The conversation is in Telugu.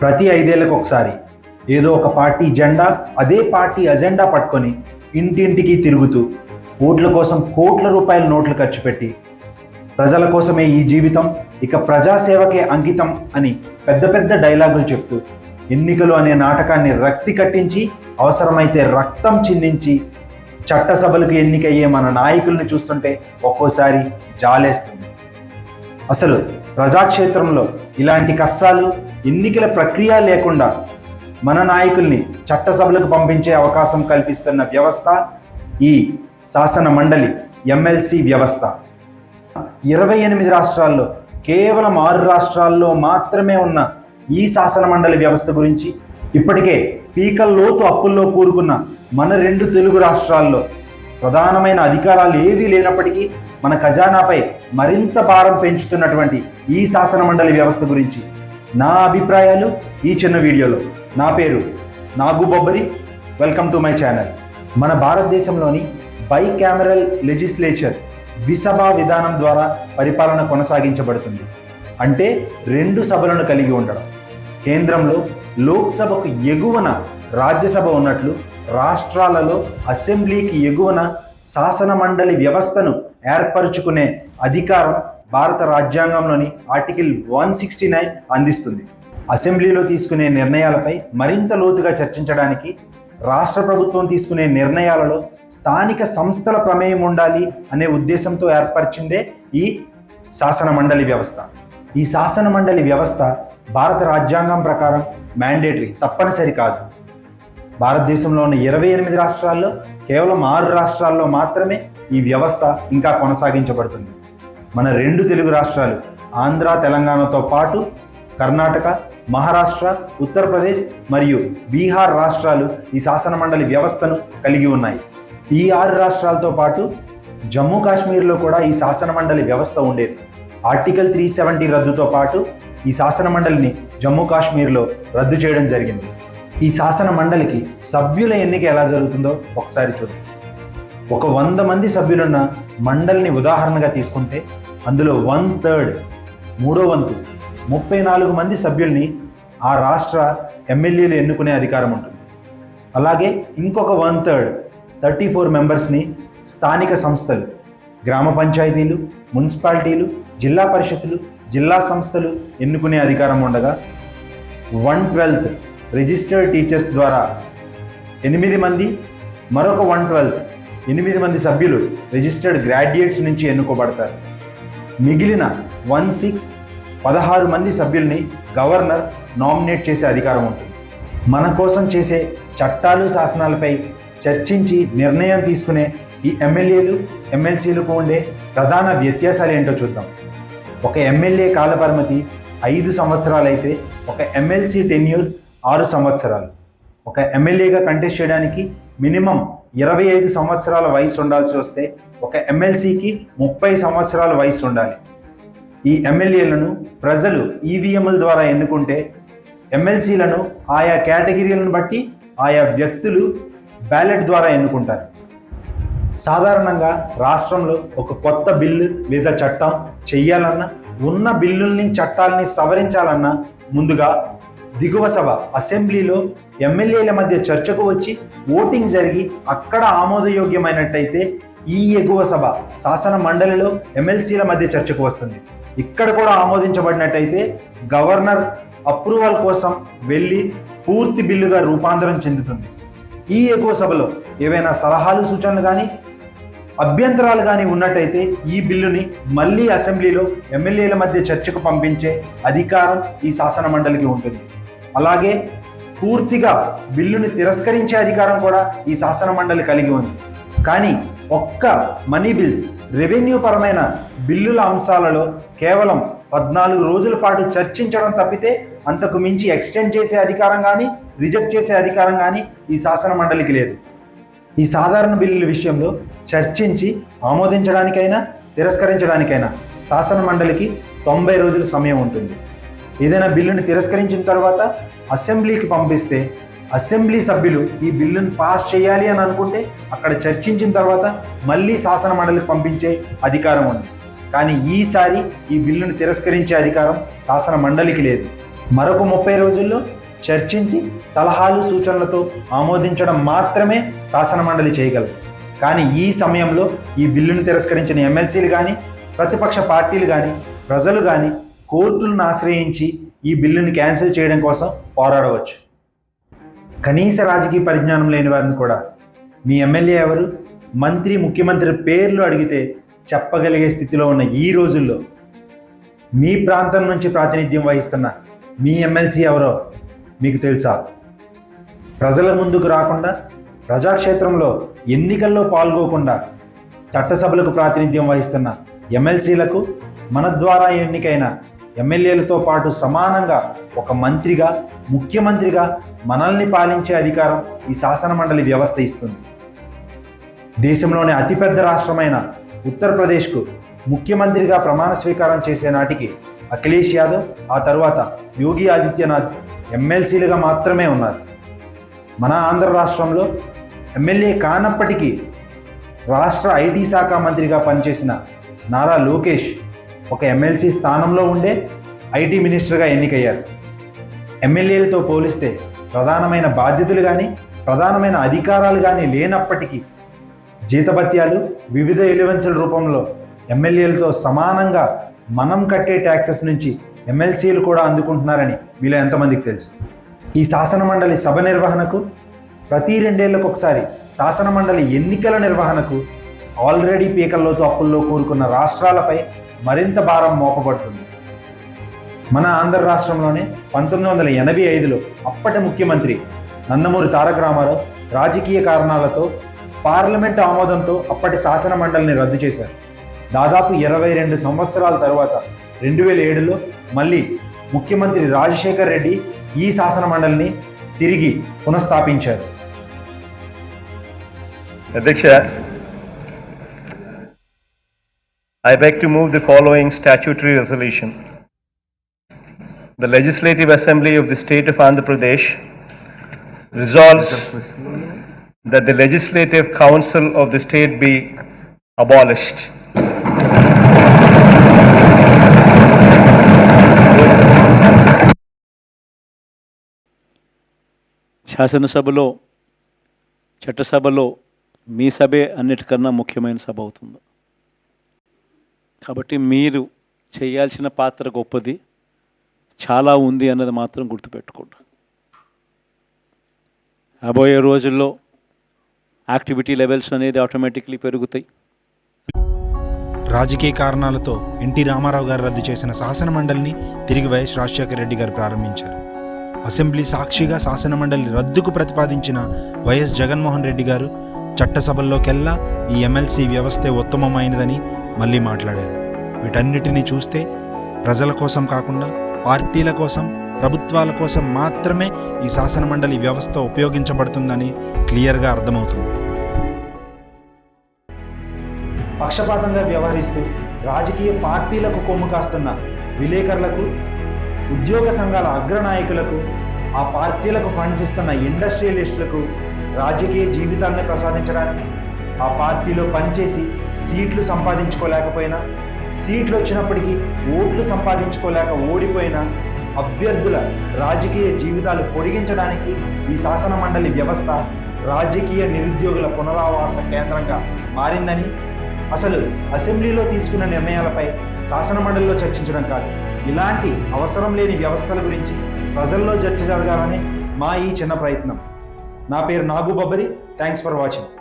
ప్రతి ఐదేళ్ళకు ఒకసారి ఏదో ఒక పార్టీ జెండా అదే పార్టీ అజెండా పట్టుకొని ఇంటింటికి తిరుగుతూ ఓట్ల కోసం కోట్ల రూపాయల నోట్లు ఖర్చు పెట్టి ప్రజల కోసమే ఈ జీవితం ఇక ప్రజాసేవకే అంకితం అని పెద్ద పెద్ద డైలాగులు చెప్తూ ఎన్నికలు అనే నాటకాన్ని రక్తి కట్టించి అవసరమైతే రక్తం చిందించి చట్టసభలకు ఎన్నికయ్యే మన నాయకుల్ని చూస్తుంటే ఒక్కోసారి జాలేస్తుంది. అసలు ప్రజాక్షేత్రంలో ఇలాంటి కష్టాలు ఎన్నికల ప్రక్రియ లేకుండా మన నాయకుల్ని చట్టసభలకు పంపించే అవకాశం కల్పిస్తున్న వ్యవస్థ ఈ శాసన మండలి ఎమ్మెల్సీ వ్యవస్థ. ఇరవై ఎనిమిది రాష్ట్రాల్లో కేవలం ఆరు రాష్ట్రాల్లో మాత్రమే ఉన్న ఈ శాసన మండలి వ్యవస్థ గురించి ఇప్పటికే పీకల్లోతు అప్పుల్లో కూరుకున్న మన రెండు తెలుగు రాష్ట్రాల్లో ప్రధానమైన అధికారాలు ఏవీ లేనప్పటికీ మన ఖజానాపై మరింత భారం పెంచుతున్నటువంటి ఈ శాసన మండలి వ్యవస్థ గురించి నా అభిప్రాయాలు ఈ చిన్న వీడియోలో. నా పేరు Nagu Bobbari. Welcome to my channel మన భారతదేశంలోని బై కెమెరల్ లెజిస్లేచర్ ద్విసభా విధానం ద్వారా పరిపాలన కొనసాగించబడుతుంది. అంటే రెండు సభలను కలిగి ఉండడం. కేంద్రంలో లోక్సభకు ఎగువన రాజ్యసభ ఉన్నట్లు రాష్ట్రాలలో అసెంబ్లీకి ఎగువన శాసన మండలి వ్యవస్థను ఏర్పరచుకునే అధికారం భారత రాజ్యాంగంలోని ఆర్టికల్ వన్ సిక్స్టీ నైన్ అందిస్తుంది. అసెంబ్లీలో తీసుకునే నిర్ణయాలపై మరింత లోతుగా చర్చించడానికి రాష్ట్ర ప్రభుత్వం తీసుకునే నిర్ణయాలలో స్థానిక సంస్థల ప్రమేయం ఉండాలి అనే ఉద్దేశంతో ఏర్పరిచిందే ఈ శాసన మండలి వ్యవస్థ. ఈ శాసన మండలి వ్యవస్థ భారత రాజ్యాంగం ప్రకారం మ్యాండేటరీ తప్పనిసరి కాదు. భారతదేశంలో ఉన్న ఇరవై ఎనిమిది రాష్ట్రాల్లో కేవలం ఆరు రాష్ట్రాల్లో మాత్రమే ఈ వ్యవస్థ ఇంకా కొనసాగించబడుతుంది. మన రెండు తెలుగు రాష్ట్రాలు ఆంధ్ర తెలంగాణతో పాటు కర్ణాటక మహారాష్ట్ర ఉత్తరప్రదేశ్ మరియు బీహార్ రాష్ట్రాలు ఈ శాసన మండలి వ్యవస్థను కలిగి ఉన్నాయి. ఈ ఆరు రాష్ట్రాలతో పాటు జమ్మూ కాశ్మీర్లో కూడా ఈ శాసన మండలి వ్యవస్థ ఉండేది. ఆర్టికల్ త్రీ సెవెంటీ రద్దుతో పాటు ఈ శాసన మండలిని జమ్మూ కాశ్మీర్లో రద్దు చేయడం జరిగింది. ఈ శాసన మండలికి సభ్యుల ఎన్నిక ఎలా జరుగుతుందో ఒకసారి చూద్దాం. ఒక వంద మంది సభ్యులున్న మండలిని ఉదాహరణగా తీసుకుంటే అందులో వన్ థర్డ్ మూడో వంతు ముప్పై నాలుగు మంది సభ్యుల్ని ఆ రాష్ట్ర ఎమ్మెల్యేలు ఎన్నుకునే అధికారం ఉంటుంది. అలాగే ఇంకొక వన్ థర్డ్ థర్టీ ఫోర్ మెంబర్స్ని స్థానిక సంస్థలు గ్రామ పంచాయతీలు మున్సిపాలిటీలు జిల్లా పరిషత్లు జిల్లా సంస్థలు ఎన్నుకునే అధికారం ఉండగా వన్ ట్వెల్త్ రిజిస్టర్డ్ టీచర్స్ ద్వారా ఎనిమిది మంది మరొక వన్ ట్వెల్త్ ఎనిమిది మంది సభ్యులు రిజిస్టర్డ్ గ్రాడ్యుయేట్స్ నుంచి ఎన్నుకోబడతారు. మిగిలిన వన్ సిక్స్ పదహారు మంది సభ్యుల్ని గవర్నర్ నామినేట్ చేసే అధికారం ఉంటుంది. మన కోసం చేసే చట్టాలు శాసనాలపై చర్చించి నిర్ణయం తీసుకునే ఈ ఎమ్మెల్యేలు ఎమ్మెల్సీలకు ఉండే ప్రధాన వ్యత్యాసాలు ఏంటో చూద్దాం. ఒక ఎమ్మెల్యే కాలపరిమితి ఐదు సంవత్సరాలైతే ఒక ఎమ్మెల్సీ టెన్యూర్ ఆరు సంవత్సరాలు. ఒక ఎమ్మెల్యేగా కంటెస్ట్ చేయడానికి మినిమం ఇరవై ఐదు సంవత్సరాల వయసు ఉండాల్సి వస్తే ఒక ఎమ్మెల్సీకి ముప్పై సంవత్సరాల వయసు ఉండాలి. ఈ ఎమ్మెల్యేలను ప్రజలు ఈవీఎంల ద్వారా ఎన్నుకుంటే ఎమ్మెల్సీలను ఆయా కేటగిరీలను బట్టి ఆయా వ్యక్తులు బ్యాలెట్ ద్వారా ఎన్నుకుంటారు. సాధారణంగా రాష్ట్రంలో ఒక కొత్త బిల్లు లేదా చట్టం చెయ్యాలన్నా ఉన్న బిల్లుల్ని చట్టాలని సవరించాలన్నా ముందుగా దిగువ సభ. అసెంబ్లీలో ఎమ్మెల్యేల మధ్య చర్చకు వచ్చి ఓటింగ్ జరిగి అక్కడ ఆమోదయోగ్యమైనట్టయితే ఈ ఎగువ సభ శాసన మండలిలో ఎమ్మెల్సీల మధ్య చర్చకు వస్తుంది. ఇక్కడ కూడా ఆమోదించబడినట్టయితే గవర్నర్ అప్రూవల్ కోసం వెళ్ళి పూర్తి బిల్లుగా రూపాంతరం చెందుతుంది. ఈ ఎగువ సభలో ఏవైనా సలహాలు సూచనలు కానీ అభ్యంతరాలు కానీ ఉన్నట్టయితే ఈ బిల్లుని మళ్ళీ అసెంబ్లీలో ఎమ్మెల్యేల మధ్య చర్చకు పంపించే అధికారం ఈ శాసన మండలికి ఉంటుంది. అలాగే పూర్తిగా బిల్లుని తిరస్కరించే అధికారం కూడా ఈ శాసన మండలి కలిగి ఉంది. కానీ ఒక్క మనీ బిల్స్ రెవెన్యూ పరమైన బిల్లుల అంశాలలో కేవలం పద్నాలుగు రోజుల పాటు చర్చించడం తప్పితే అంతకు మించి ఎక్స్టెండ్ చేసే అధికారం కానీ రిజెక్ట్ చేసే అధికారం కానీ ఈ శాసన మండలికి లేదు. ఈ సాధారణ బిల్లుల విషయంలో చర్చించి ఆమోదించడానికైనా తిరస్కరించడానికైనా శాసన మండలికి తొంభై రోజుల సమయం ఉంటుంది. ఏదైనా బిల్లును తిరస్కరించిన తర్వాత అసెంబ్లీకి పంపిస్తే అసెంబ్లీ సభ్యులు ఈ బిల్లును పాస్ చేయాలి అని అనుకుంటే అక్కడ చర్చించిన తర్వాత మళ్ళీ శాసన మండలికి పంపించే అధికారం ఉంది. కానీ ఈసారి ఈ బిల్లును తిరస్కరించే అధికారం శాసన మండలికి లేదు. మరొక ముప్పై రోజుల్లో చర్చించి సలహాలు సూచనలతో ఆమోదించడం మాత్రమే శాసన మండలి చేయగలదు. కానీ ఈ సమయంలో ఈ బిల్లును తిరస్కరించిన ఎమ్మెల్సీలు కానీ ప్రతిపక్ష పార్టీలు కానీ ప్రజలు కానీ కోర్టులను ఆశ్రయించి ఈ బిల్లును క్యాన్సిల్ చేయడం కోసం పోరాడవచ్చు. కనీస రాజకీయ పరిజ్ఞానం లేని వారిని కూడా మీ ఎమ్మెల్యే ఎవరు మంత్రి ముఖ్యమంత్రి పేర్లు అడిగితే చెప్పగలిగే స్థితిలో ఉన్న ఈ రోజుల్లో మీ ప్రాంతం నుంచి ప్రాతినిధ్యం వహిస్తున్న మీ ఎమ్మెల్సీ ఎవరో మీకు తెలుసా? ప్రజల ముందుకు రాకుండా ప్రజాక్షేత్రంలో ఎన్నికల్లో పాల్గొకుండా చట్టసభలకు ప్రాతినిధ్యం వహిస్తున్న ఎమ్మెల్సీలకు మన ద్వారా ఎన్నికైన ఎమ్మెల్యేలతో పాటు సమానంగా ఒక మంత్రిగా ముఖ్యమంత్రిగా మనల్ని పాలించే అధికారం ఈ శాసన మండలి వ్యవస్థ ఇస్తుంది. దేశంలోని అతిపెద్ద రాష్ట్రమైన ఉత్తరప్రదేశ్కు ముఖ్యమంత్రిగా ప్రమాణ స్వీకారం చేసే నాటికి అఖిలేష్ యాదవ్ ఆ తరువాత యోగి ఆదిత్యనాథ్ ఎమ్మెల్సీలుగా మాత్రమే ఉన్నారు. మన ఆంధ్ర రాష్ట్రంలో ఎమ్మెల్యే కానప్పటికీ రాష్ట్ర ఐటీ శాఖ మంత్రిగా పనిచేసిన నారా లోకేష్ ఒక ఎమ్మెల్సీ స్థానంలో ఉండే ఐటీ మినిస్టర్గా ఎన్నికయ్యారు. ఎమ్మెల్యేలతో పోలిస్తే ప్రధానమైన బాధ్యతలు కానీ ప్రధానమైన అధికారాలు కానీ లేనప్పటికీ జీతభత్యాలు వివిధ ఎలివెన్సుల రూపంలో ఎమ్మెల్యేలతో సమానంగా మనం కట్టే ట్యాక్సెస్ నుంచి ఎమ్మెల్సీలు కూడా అందుకుంటున్నారని మీలో ఎంతమందికి తెలుసు? ఈ శాసనమండలి సభ నిర్వహణకు ప్రతి రెండేళ్ళకు ఒకసారి శాసన మండలి ఎన్నికల నిర్వహణకు ఆల్రెడీ పీకల్లోతో అప్పుల్లో కూరుకున్న రాష్ట్రాలపై మరింత భారం మోపబడుతుంది. మన ఆంధ్ర రాష్ట్రంలోనే పంతొమ్మిది వందల ఎనభై ఐదులో అప్పటి ముఖ్యమంత్రి నందమూరి తారక రామారావు రాజకీయ కారణాలతో పార్లమెంట్ ఆమోదంతో అప్పటి శాసన మండలిని రద్దు చేశారు. దాదాపు ఇరవై రెండు సంవత్సరాల తర్వాత రెండు వేల ఏడులో మళ్ళీ ముఖ్యమంత్రి రాజశేఖర్ రెడ్డి ఈ శాసన మండలిని తిరిగి పునఃస్థాపించారు. అధ్యక్ష I beg to move the following statutory resolution. The Legislative Assembly of the State of Andhra Pradesh resolves that the Legislative Council of the state be abolished. శాసనసభలో చట్టసభలో మీ సభే అన్నిటికన్నా ముఖ్యమైన సభ అవుతుంది కాబట్టి మీరు చేయాల్సిన పాత్ర గొప్పది. చాలా ఉంది అన్నది మాత్రం గుర్తుపెట్టుకోండి. రాబోయే రోజుల్లో యాక్టివిటీ లెవెల్స్ అనేది ఆటోమేటిక్లీ పెరుగుతాయి. రాజకీయ కారణాలతో ఎన్టీ రామారావు గారు రద్దు చేసిన శాసన మండలిని తిరిగి వైఎస్ రాజశేఖర రెడ్డి గారు ప్రారంభించారు. అసెంబ్లీ సాక్షిగా శాసన మండలి రద్దుకు ప్రతిపాదించిన వైఎస్ జగన్మోహన్ రెడ్డి గారు చట్టసభల్లోకెల్లా ఈ ఎమ్మెల్సీ వ్యవస్థే ఉత్తమమైనదని మళ్ళీ మాట్లాడారు. వీటన్నిటిని చూస్తే ప్రజల కోసం కాకుండా పార్టీల కోసం ప్రభుత్వాల కోసం మాత్రమే ఈ శాసన మండలి వ్యవస్థ ఉపయోగించబడుతుందని క్లియర్గా అర్థమవుతుంది. పక్షపాతంగా వ్యవహరిస్తూ రాజకీయ పార్టీలకు కొమ్ము కాస్తున్న విలేకరులకు ఉద్యోగ సంఘాల అగ్రనాయకులకు ఆ పార్టీలకు ఫండ్స్ ఇస్తున్న ఇండస్ట్రియలిస్టులకు రాజకీయ జీవితాన్ని ప్రసాదించడానికి ఆ పార్టీలో పనిచేసి సీట్లు సంపాదించుకోలేకపోయినా సీట్లు వచ్చినప్పటికీ ఓట్లు సంపాదించుకోలేక ఓడిపోయిన అభ్యర్థుల రాజకీయ జీవితాలు పొడిగించడానికి ఈ శాసన మండలి వ్యవస్థ రాజకీయ నిరుద్యోగుల పునరావాస కేంద్రంగా మారిందని అసలు అసెంబ్లీలో తీసుకున్న నిర్ణయాలపై శాసన మండలిలో చర్చించడం కాదు. ఇలాంటి అవసరం లేని వ్యవస్థల గురించి ప్రజల్లో చర్చ జరగాలని మా ఈ చిన్న ప్రయత్నం. నా పేరు Nagu Bobbari. Thanks for watching